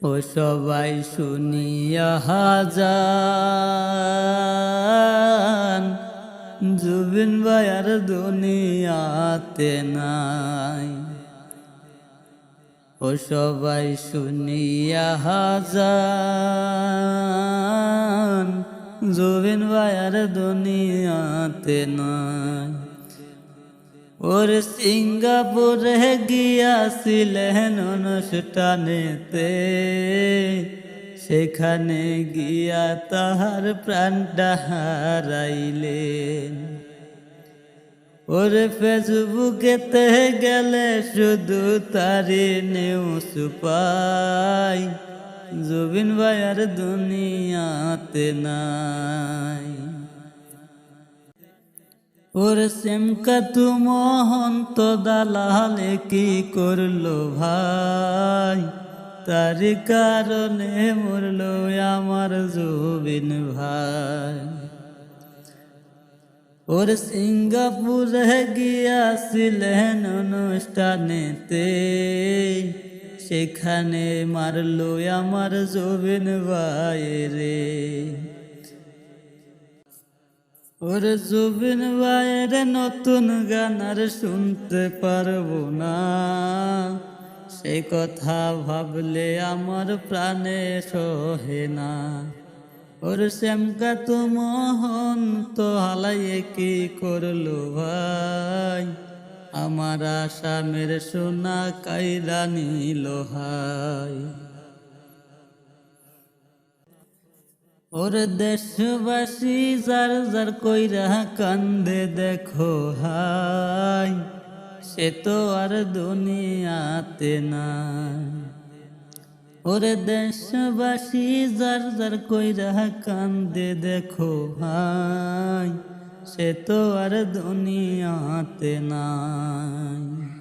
ও সবাই শুনিয়া হাজান জুবিন ভাইয়ার দুনিয়াতে নাই। ও সবাই শুনিয়া হাজান জুবিন ভাইয়ার দুনিয়াতে নাই। ওর সিঙ্গাপুরে গিয়াছিলেন অনুষ্ঠানেতে সেখানে গিয়া তাহার প্রাণটা হারাইলেন ওরে ফেসবুকেতে গেলে শুধু তারি নিউজ পাই জুবিন ভাইয়ার দুনিয়াতে নাই ওর সেমকা তু মহন্ত দালালে, কি করল ভাই? তার কারণে মরলো আমার জুবিন ভাই। ওর সিঙ্গাপুরে গিয়াছিলেন অনুষ্ঠানেতে, সেখানে মারলো আমার জুবিন ভাই রে ওর জুবিন ভাইয়ের নতুন গান আর শুনতে পারব না। সে কথা ভাবলে আমার প্রাণে সহে না। ওর শ্যামকা তো মোহন তো হালাইয়ে কি করল ভাই? আমার আসামের সোনা কাইরা নিল হাই। ওর দেশবাসী যার যার কইরা কান্দে, দেখো হাই, সে তো আর দুনিয়াতে নাই। ওরে দেশবাসী যার যার কইরা কান্দে, দেখো হাই, সে তো আর দুনিয়াতে নাই।